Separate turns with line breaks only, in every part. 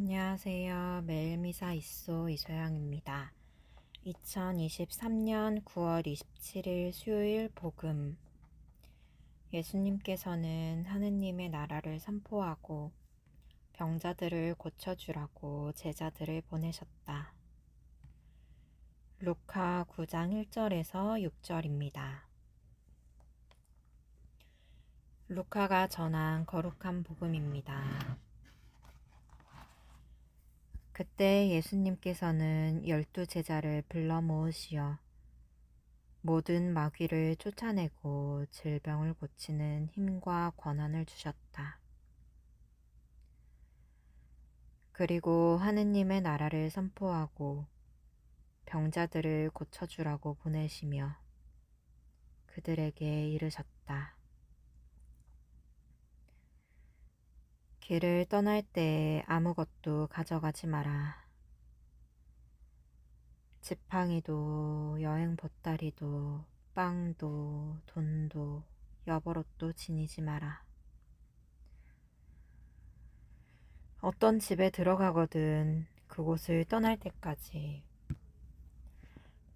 안녕하세요. 매일미사 이소 이소영입니다. 2023년 9월 27일 수요일 복음. 예수님께서는 하느님의 나라를 선포하고 병자들을 고쳐주라고 제자들을 보내셨다. 루카 9장 1절에서 6절입니다. 루카가 전한 거룩한 복음입니다. 그때 예수님께서는 열두 제자를 불러 모으시어 모든 마귀를 쫓아내고 질병을 고치는 힘과 권한을 주셨다. 그리고 하느님의 나라를 선포하고 병자들을 고쳐주라고 보내시며 그들에게 이르셨다. 길을 떠날 때 아무것도 가져가지 마라. 지팡이도 여행 보따리도 빵도 돈도 여벌옷도 지니지 마라. 어떤 집에 들어가거든 그곳을 떠날 때까지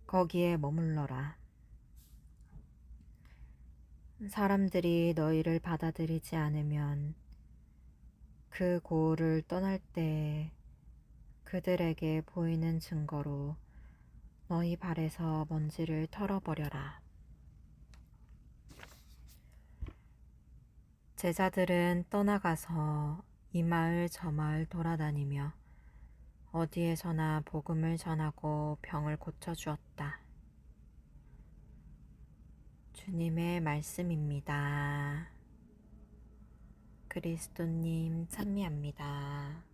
거기에 머물러라. 사람들이 너희를 받아들이지 않으면 그 고을을 떠날 때 그들에게 보이는 증거로 너희 발에서 먼지를 털어버려라. 제자들은 떠나가서 이 마을 저 마을 돌아다니며 어디에서나 복음을 전하고 병을 고쳐주었다. 주님의 말씀입니다. 그리스도님 찬미합니다.